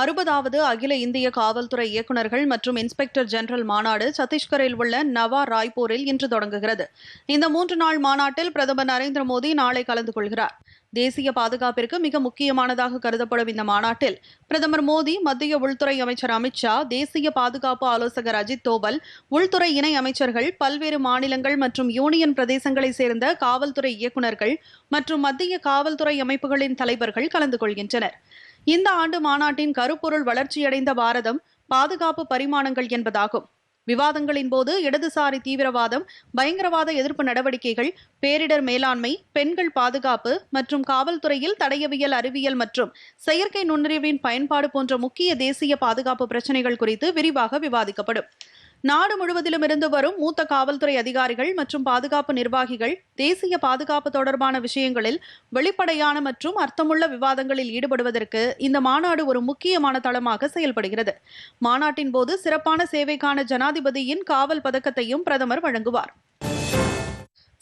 அறுபதாவது அகில இந்திய காவல்துறை இயக்குநர்கள் மற்றும் இன்ஸ்பெக்டர் ஜெனரல் மாநாடு சத்தீஸ்கரில் உள்ள நவா ராய்ப்பூரில் இன்று தொடங்குகிறது. இந்த மூன்று நாள் மாநாட்டில் பிரதமர் நரேந்திர மோடி நாளை கலந்து கொள்கிறார். தேசிய பாதுகாப்பிற்கு மிக முக்கியமானதாக கருதப்படும் இந்த மாநாட்டில் பிரதமர் மோடி மத்திய உள்துறை அமைச்சர் அமித்ஷா தேசிய பாதுகாப்பு ஆலோசகர் அஜித் தோவல் உள்துறை இணை அமைச்சர்கள் பல்வேறு மாநிலங்கள் மற்றும் யூனியன் பிரதேசங்களைச் சேர்ந்த காவல்துறை இயக்குநர்கள் மற்றும் மத்திய காவல்துறை அமைப்புகளின் தலைவர்கள் கலந்து கொள்கின்றனர். இந்த ஆண்டு மாநாட்டின் கருப்பொருள் வளர்ச்சியடைந்த பாரதம் பாதுகாப்பு பரிமாணங்கள் என்பதாகும். விவாதங்களின் போது இடதுசாரி தீவிரவாதம் பயங்கரவாத எதிர்ப்பு நடவடிக்கைகள் பேரிடர் மேலாண்மை பெண்கள் பாதுகாப்பு மற்றும் காவல்துறையில் தடயவியல் அறிவியல் மற்றும் செயற்கை நுண்ணறிவின் பயன்பாடு போன்ற முக்கிய தேசிய பாதுகாப்பு பிரச்சினைகள் குறித்து விரிவாக விவாதிக்கப்படும். நாடு முழுவதிலும் இருந்து வரும் மூத்த காவல்துறை அதிகாரிகள் மற்றும் பாதுகாப்பு நிர்வாகிகள் தேசிய பாதுகாப்பு தொடர்பான விஷயங்களில் வெளிப்படையான மற்றும் அர்த்தமுள்ள விவாதங்களில் ஈடுபடுவதற்கு இந்த மாநாடு ஒரு முக்கியமான தளமாக செயல்படுகிறது. மாநாட்டின் போது சிறப்பான சேவைக்கான ஜனாதிபதியின் காவல் பதக்கத்தையும் பிரதமர் வழங்குவார்.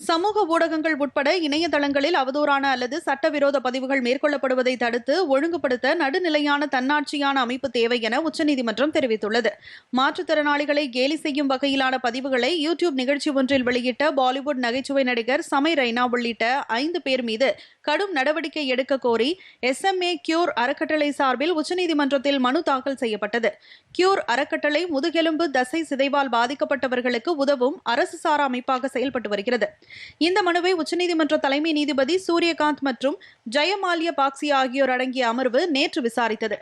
சமூக ஊடகங்கள் உட்பட இணையதளங்களில் அவதூறான அல்லது சட்டவிரோத பதிவுகள் மேற்கொள்ளப்படுவதை தடுத்து ஒழுங்குபடுத்த நடுநிலையான தன்னாட்சியான அமைப்பு தேவை என உச்சநீதிமன்றம் தெரிவித்துள்ளது. மாற்றுத்திறனாளிகளை கேலி செய்யும் வகையிலான பதிவுகளை யூடியூப் நிகழ்ச்சி ஒன்றில் வெளியிட்ட பாலிவுட் நகைச்சுவை நடிகர் சமை ரெய்னா உள்ளிட்ட ஐந்து பேர் மீது கடும் நடவடிக்கை எடுக்க கோரி எஸ்எம்ஏ கியூர் அறக்கட்டளை சார்பில் உச்சநீதிமன்றத்தில் மனு தாக்கல் செய்யப்பட்டது. கியூர் அறக்கட்டளை முதுகெலும்பு தசை சிதைவால் பாதிக்கப்பட்டவர்களுக்கு உதவும் அரசு சாரா அமைப்பாக செயல்பட்டு வருகிறது. இந்த மனுவை உச்சநீதிமன்ற தலைமை நீதிபதி சூரியகாந்த் மற்றும் ஜெயமாலிய பாக்சி ஆகியோர் அடங்கிய அமர்வு நேற்று விசாரித்தது.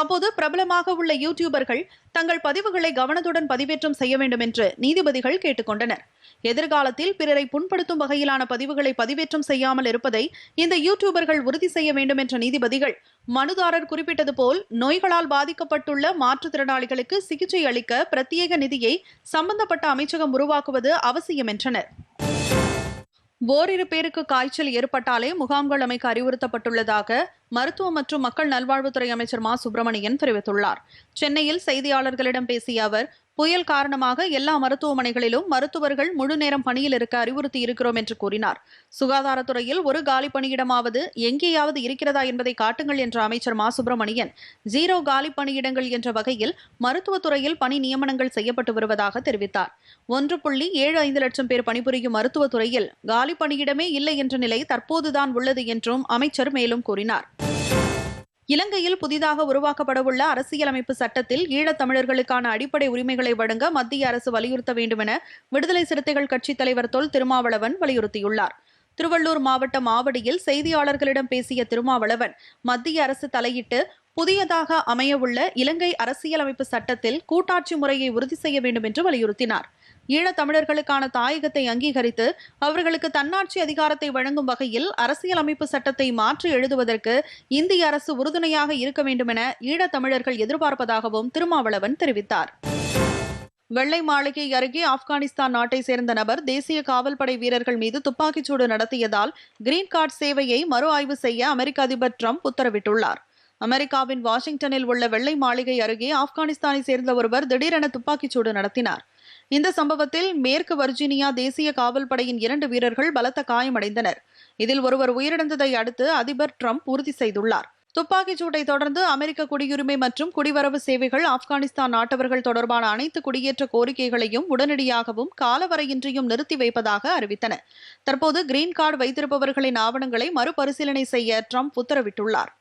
அப்போது பிரபலமாக உள்ள யூடியூபர்கள் தங்கள் பதிவுகளை கவனத்துடன் பதிவேற்றம் செய்ய வேண்டும் என்று நீதிபதிகள் கேட்டுக்கொண்டனர். எதிர்காலத்தில் பிறரை புண்படுத்தும் வகையிலான பதிவுகளை பதிவேற்றம் செய்யாமல் இருப்பதை இந்த யூடியூபர்கள் உறுதி செய்ய வேண்டும் என்ற நீதிபதிகள் மனுதாரர் குறிப்பிட்டது போல் நோய்களால் பாதிக்கப்பட்டுள்ள மாற்றுத்திறனாளிகளுக்கு சிகிச்சை அளிக்க பிரத்யேக நிதியை சம்பந்தப்பட்ட அமைச்சகம் உருவாக்குவது அவசியம் என்றனர். ஓரிரு பேருக்கு காய்ச்சல் ஏற்பட்டாலே முகாம்கள் அமைக்க அறிவுறுத்தப்பட்டுள்ளதாக மருத்துவ மற்றும் மக்கள் நல்வாழ்வுத்துறை அமைச்சர் மா சுப்பிரமணியன் தெரிவித்துள்ளார். சென்னையில் செய்தியாளர்களிடம் பேசிய அவர் புயல் காரணமாக எல்லா மருத்துவமனைகளிலும் மருத்துவர்கள் முழு நேரம் பணியில் இருக்க அறிவுறுத்தி இருக்கிறோம் என்று கூறினார். சுகாதாரத்துறையில் ஒரு காலி பணியிடமாவது எங்கேயாவது இருக்கிறதா என்பதை காட்டுங்கள் என்ற அமைச்சர் மா. சுப்பிரமணியன் ஜீரோ காலி பணியிடங்கள் என்ற வகையில் மருத்துவத்துறையில் பணி நியமனங்கள் செய்யப்பட்டு வருவதாக தெரிவித்தார். ஒன்று புள்ளி ஏழு ஐந்து லட்சம் பேர் பணிபுரியும் மருத்துவத்துறையில் காலி பணியிடமே இல்லை என்ற நிலை தற்போதுதான் உள்ளது என்றும் அமைச்சர் மேலும் கூறினார். இலங்கையில் புதிதாக உருவாக்கப்படவுள்ள அரசியலமைப்பு சட்டத்தில் ஈழத்தமிழர்களுக்கான அடிப்படை உரிமைகளை வழங்க மத்திய அரசு வலியுறுத்த வேண்டும் என விடுதலை சிறுத்தைகள் கட்சித் தலைவர் தொல் திருமாவளவன் வலியுறுத்தியுள்ளார். திருவள்ளூர் மாவட்டம் ஆவடியில் செய்தியாளர்களிடம் பேசிய திருமாவளவன் மத்திய அரசு தலையிட்டு புதியதாக அமையவுள்ள இலங்கை அரசியலமைப்பு சட்டத்தில் கூட்டாட்சி முறையை உறுதி செய்ய வேண்டும் என்று வலியுறுத்தினார். ஈழத்தமிழர்களுக்கான தாயகத்தை அங்கீகரித்து அவர்களுக்கு தன்னாட்சி அதிகாரத்தை வழங்கும் வகையில் அரசியலமைப்பு சட்டத்தை மாற்றி எழுதுவதற்கு இந்திய அரசு உறுதுணையாக இருக்க வேண்டும் என ஈழத்தமிழர்கள் எதிர்பார்ப்பதாகவும் திருமாவளவன் தெரிவித்தார். வெள்ளை மாளிகை அருகே ஆப்கானிஸ்தான் நாட்டை சேர்ந்த நபர் தேசிய காவல்படை வீரர்கள் மீது துப்பாக்கிச்சூடு நடத்தியதால் கிரீன் கார்டு சேவையை மறு ஆய்வு செய்ய அமெரிக்க அதிபர் ட்ரம்ப் உத்தரவிட்டுள்ளார். அமெரிக்காவின் வாஷிங்டனில் உள்ள வெள்ளை மாளிகை அருகே ஆப்கானிஸ்தானை சேர்ந்த ஒருவர் திடீரென துப்பாக்கிச்சூடு நடத்தினார். இந்த சம்பவத்தில் மேற்கு வர்ஜீனியா தேசிய காவல்படையின் இரண்டு வீரர்கள் பலத்த காயமடைந்தனர். இதில் ஒருவர் உயிரிழந்ததை அடுத்து அதிபர் ட்ரம்ப் உறுதி செய்துள்ளார். துப்பாக்கிச் சூட்டை தொடர்ந்து அமெரிக்க குடியுரிமை மற்றும் குடிவரவு சேவைகள் ஆப்கானிஸ்தான் நாட்டவர்கள் தொடர்பான அனைத்து குடியேற்ற கோரிக்கைகளையும் உடனடியாகவும் காலவரையின்றியும் நிறுத்தி வைப்பதாக அறிவித்தன. தற்போது கிரீன் கார்டு வைத்திருப்பவர்களின் ஆவணங்களை மறுபரிசீலனை செய்ய ட்ரம்ப் உத்தரவிட்டுள்ளார்.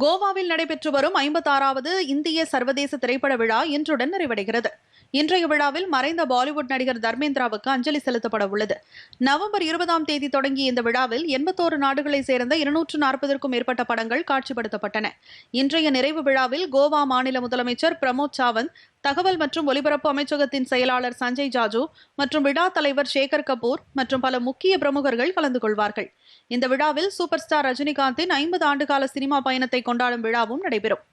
கோவாவில் நடைபெற்று வரும் ஐம்பத்தாறாவது இந்திய சர்வதேச திரைப்பட விழா இன்றுடன் நிறைவடைகிறது. இன்றைய விழாவில் மறைந்த பாலிவுட் நடிகர் தர்மேந்திராவுக்கு அஞ்சலி செலுத்தப்பட உள்ளது. நவம்பர் இருபதாம் தேதி தொடங்கிய இந்த விழாவில் எண்பத்தோரு நாடுகளைச் சேர்ந்த இருநூற்று நாற்பதற்கும் மேற்பட்ட படங்கள் காட்சிப்படுத்தப்பட்டன. இன்றைய நிறைவு விழாவில் கோவா மாநில முதலமைச்சர் பிரமோத் சாவந்த் தகவல் மற்றும் ஒலிபரப்பு அமைச்சகத்தின் செயலாளர் சஞ்சய் ஜாஜு மற்றும் விழா தலைவர் சேகர் கபூர் மற்றும் பல முக்கிய பிரமுகர்கள் கலந்து கொள்வார்கள். இந்த விழாவில் சூப்பர் ஸ்டார் ரஜினிகாந்தின் ஐம்பது ஆண்டுகால சினிமா பயணத்தை கொண்டாடும் விழாவும் நடைபெறும்.